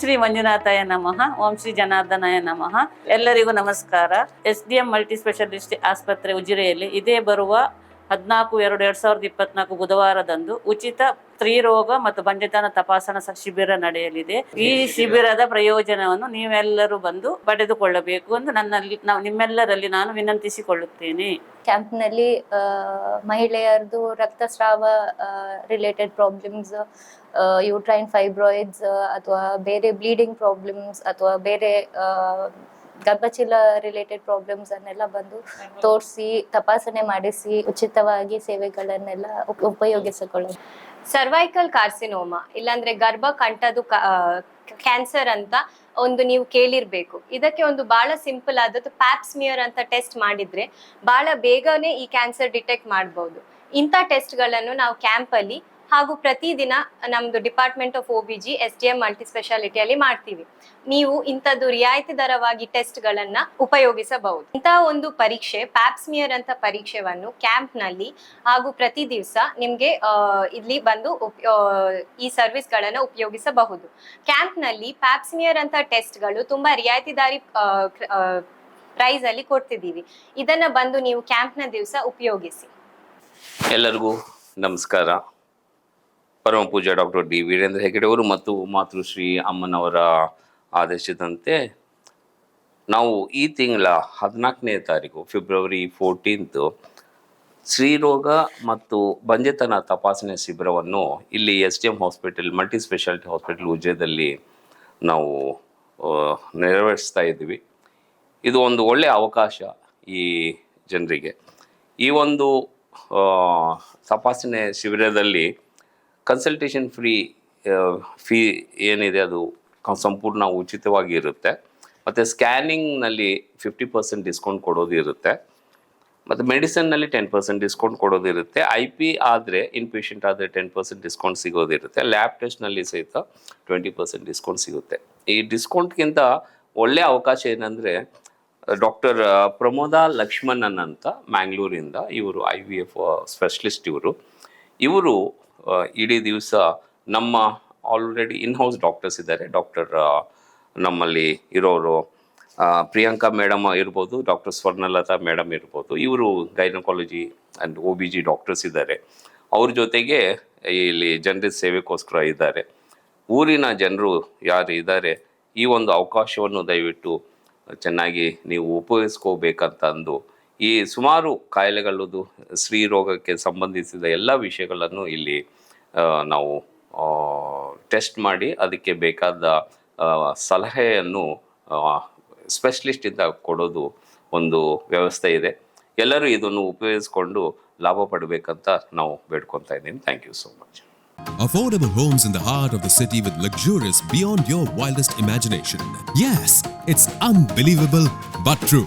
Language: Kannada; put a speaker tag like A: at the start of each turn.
A: ಶ್ರೀ ಮಂಜುನಾಥಾಯ ನಮಃ, ಓಂ ಶ್ರೀ ಜನಾರ್ದನಾಯ ನಮಃ. ಎಲ್ಲರಿಗೂ ನಮಸ್ಕಾರ. S D M multi specialist ಆಸ್ಪತ್ರೆ ಉಜಿರೆಯಲ್ಲಿ ಇದೇ ಬರುವ ಹದಿನಾಲ್ಕು ಎರಡು ಎರಡ್ ಸಾವಿರದ ಇಪ್ಪತ್ನಾಲ್ಕು ಬುಧವಾರದಂದು ಉಚಿತ ಸ್ತ್ರೀರೋಗ ಮತ್ತು ಬಂಜತನ ತಪಾಸಣಾ ಶಿಬಿರ ನಡೆಯಲಿದೆ. ಈ ಶಿಬಿರದ ಪ್ರಯೋಜನವನ್ನು ನೀವೆಲ್ಲರೂ ಬಂದು ಪಡೆದುಕೊಳ್ಳಬೇಕು ಎಂದು ನನ್ನಲ್ಲಿ ನಾವು ನಿಮ್ಮೆಲ್ಲರಲ್ಲಿ ನಾನು ವಿನಂತಿಸಿಕೊಳ್ಳುತ್ತೇನೆ.
B: ಕ್ಯಾಂಪ್ನಲ್ಲಿ ಮಹಿಳೆಯರದು ರಕ್ತಸ್ರಾವ ರಿಲೇಟೆಡ್ ಪ್ರಾಬ್ಲಮ್ಸ್ ಯೂಟ್ರೈನ್ ಫೈಬ್ರಾಯ್ಡ್ಸ್ ಅಥವಾ ಬೇರೆ ಬ್ಲೀಡಿಂಗ್ ಪ್ರಾಬ್ಲಮ್ಸ್ ಅಥವಾ ಬೇರೆ ಗರ್ಭಚೀಲ ರಿಲೇಟೆಡ್ ಪ್ರಾಬ್ಲಮ್ಸ್ ಅನ್ನೆಲ್ಲ ಬಂದು ತೋರಿಸಿ, ತಪಾಸಣೆ ಮಾಡಿಸಿ, ಉಚಿತವಾಗಿ ಸೇವೆಗಳನ್ನೆಲ್ಲ ಉಪಯೋಗಿಸಿಕೊಳ್ಳೋದು.
C: ಸರ್ವೈಕಲ್ ಕಾರ್ಸಿನೋಮಾ ಇಲ್ಲಾಂದ್ರೆ ಗರ್ಭ ಕಂಠದು ಕ್ಯಾನ್ಸರ್ ಅಂತ ಒಂದು ನೀವು ಕೇಳಿರ್ಬೇಕು. ಇದಕ್ಕೆ ಒಂದು ಬಹಳ ಸಿಂಪಲ್ ಆದದ್ದು ಪ್ಯಾಪ್ಸ್ಮಿಯರ್ ಅಂತ ಟೆಸ್ಟ್ ಮಾಡಿದ್ರೆ ಬಹಳ ಬೇಗನೆ ಈ ಕ್ಯಾನ್ಸರ್ ಡಿಟೆಕ್ಟ್ ಮಾಡಬಹುದು ಇಂಥ ಟೆಸ್ಟ್ಗಳನ್ನು ನಾವು ಕ್ಯಾಂಪಲ್ಲಿ ಹಾಗೂ ಪ್ರತಿದಿನ ನಮ್ದು department of O B G S D M multi ಸ್ಪೆಷಾಲಿಟಿಯಲ್ಲಿ ಮಾಡ್ತೀವಿ. ನೀವು ಇಂಥದ್ದು ರಿಯಾಯಿತಿ ದರವಾಗಿ ಟೆಸ್ಟ್ಗಳನ್ನ ಉಪಯೋಗಿಸಬಹುದು. ಇಂತಹ ಒಂದು ಪರೀಕ್ಷೆ ಪ್ಯಾಪ್ಸ್ಮಿಯರ್ ಅಂತ ಪರೀಕ್ಷೆಯನ್ನು ಕ್ಯಾಂಪ್ನಲ್ಲಿ ಹಾಗೂ ಪ್ರತಿ ದಿವಸ ನಿಮಗೆ ಇಲ್ಲಿ ಬಂದು ಈ ಆ, ಈ ಸರ್ವಿಸ್ಗಳನ್ನು ಉಪಯೋಗಿಸಬಹುದು. ಕ್ಯಾಂಪ್ನಲ್ಲಿ ಪ್ಯಾಪ್ಸ್ಮಿಯರ್ ಅಂತ ಟೆಸ್ಟ್ಗಳು ತುಂಬಾ ರಿಯಾಯಿತಿದಾರಿ ಪ್ರೈಸ್ ಅಲ್ಲಿ ಕೊಡ್ತಿದ್ದೀವಿ. ಇದನ್ನ ಬಂದು ನೀವು ಕ್ಯಾಂಪ್ನ ದಿವಸ ಉಪಯೋಗಿಸಿ.
D: ಎಲ್ಲರಿಗೂ ನಮಸ್ಕಾರ. ಪರಮ ಪೂಜ್ಯ ಡಾಕ್ಟರ್ ಡಿ ವೀರೇಂದ್ರ ಹೆಗಡೆ ಅವರು ಮತ್ತು ಮಾತೃಶ್ರೀ ಅಮ್ಮನವರ ಆದೇಶದಂತೆ ನಾವು ಈ ತಿಂಗಳ ಹದಿನಾಲ್ಕನೇ ತಾರೀಕು ಫೆಬ್ರವರಿ ಫೋರ್ಟೀನ್ತು ಸ್ತ್ರೀರೋಗ ಮತ್ತು ಬಂಜೆತನ ತಪಾಸಣೆ ಶಿಬಿರವನ್ನು ಇಲ್ಲಿ S D M hospital, multi specialty hospital ಉಜ್ಜಯದಲ್ಲಿ ನಾವು ನೆರವೇರಿಸ್ತಾ ಇದ್ದೀವಿ. ಇದು ಒಂದು ಒಳ್ಳೆಯ ಅವಕಾಶ ಈ ಜನರಿಗೆ. ಈ ಒಂದು ತಪಾಸಣೆ ಶಿಬಿರದಲ್ಲಿ ಕನ್ಸಲ್ಟೇಷನ್ ಫ್ರೀ ಫೀ ಏನಿದೆ ಅದು ಸಂಪೂರ್ಣ ಉಚಿತವಾಗಿ ಇರುತ್ತೆ. ಮತ್ತು ಸ್ಕ್ಯಾನಿಂಗ್ನಲ್ಲಿ ಫಿಫ್ಟಿ ಪರ್ಸೆಂಟ್ ಡಿಸ್ಕೌಂಟ್ ಕೊಡೋದು ಇರುತ್ತೆ. ಮತ್ತು ಮೆಡಿಸನ್ನಲ್ಲಿ ಟೆನ್ ಪರ್ಸೆಂಟ್ ಡಿಸ್ಕೌಂಟ್ ಕೊಡೋದಿರುತ್ತೆ ಐ ಪಿ ಆದರೆ ಇನ್ ಪೇಷಂಟ್ ಆದರೆ ಟೆನ್ ಪರ್ಸೆಂಟ್ ಡಿಸ್ಕೌಂಟ್ ಸಿಗೋದಿರುತ್ತೆ ಲ್ಯಾಬ್ ಟೆಸ್ಟ್ನಲ್ಲಿ ಸಹಿತ ಟ್ವೆಂಟಿ ಪರ್ಸೆಂಟ್ ಡಿಸ್ಕೌಂಟ್ ಸಿಗುತ್ತೆ. ಈ ಡಿಸ್ಕೌಂಟ್ಗಿಂತ ಒಳ್ಳೆಯ ಅವಕಾಶ ಏನಂದರೆ ಡಾಕ್ಟರ್ ಪ್ರಮೋದ ಲಕ್ಷ್ಮಣನ್ ಅಂತ ಮ್ಯಾಂಗ್ಳೂರಿಂದ ಇವರು ಐ ವಿ ಎಫ್ ಸ್ಪೆಷಲಿಸ್ಟ್ ಇವರು. ಇವರು ಇಡೀ ದಿವಸ ನಮ್ಮ ಆಲ್ರೆಡಿ ಇನ್ ಹೌಸ್ ಡಾಕ್ಟರ್ಸ್ ಇದ್ದಾರೆ ಡಾಕ್ಟರ್ ನಮ್ಮಲ್ಲಿ ಇರೋರು ಪ್ರಿಯಾಂಕಾ ಮೇಡಮ್ ಇರ್ಬೋದು ಡಾಕ್ಟರ್ ಸ್ವರ್ಣಲತಾ ಮೇಡಮ್ ಇರ್ಬೋದು, ಇವರು gynaecology and O B G doctors ಇದ್ದಾರೆ. ಅವ್ರ ಜೊತೆಗೆ ಇಲ್ಲಿ ಜನರ ಸೇವೆಗೋಸ್ಕರ ಇದ್ದಾರೆ. ಊರಿನ ಜನರು ಯಾರು ಇದ್ದಾರೆ, ಈ ಒಂದು ಅವಕಾಶವನ್ನು ದಯವಿಟ್ಟು ಚೆನ್ನಾಗಿ ನೀವು ಉಪಯೋಗಿಸ್ಕೋಬೇಕಂತ ಅಂದು ಈ ಸುಮಾರು ಕಾಯಿಲೆಗಳದ್ದು ಸ್ತ್ರೀರೋಗಕ್ಕೆ ಸಂಬಂಧಿಸಿದ ಎಲ್ಲ ವಿಷಯಗಳನ್ನು ಇಲ್ಲಿ ನಾವು ಟೆಸ್ಟ್ ಮಾಡಿ ಅದಕ್ಕೆ ಬೇಕಾದ ಸಲಹೆಯನ್ನು ಸ್ಪೆಷಲಿಸ್ಟಿಂದ ಕೊಡೋದು ಒಂದು ವ್ಯವಸ್ಥೆ ಇದೆ ಎಲ್ಲರೂ ಇದನ್ನು ಉಪಯೋಗಿಸಿಕೊಂಡು ಲಾಭ ಪಡಬೇಕಂತ ನಾವು ಬೇಡ್ಕೊತಾ ಇದ್ದೀನಿ thank you so much
E: Affordable homes in the heart of the city with luxurious beyond your wildest imagination. Yes, it's unbelievable but true.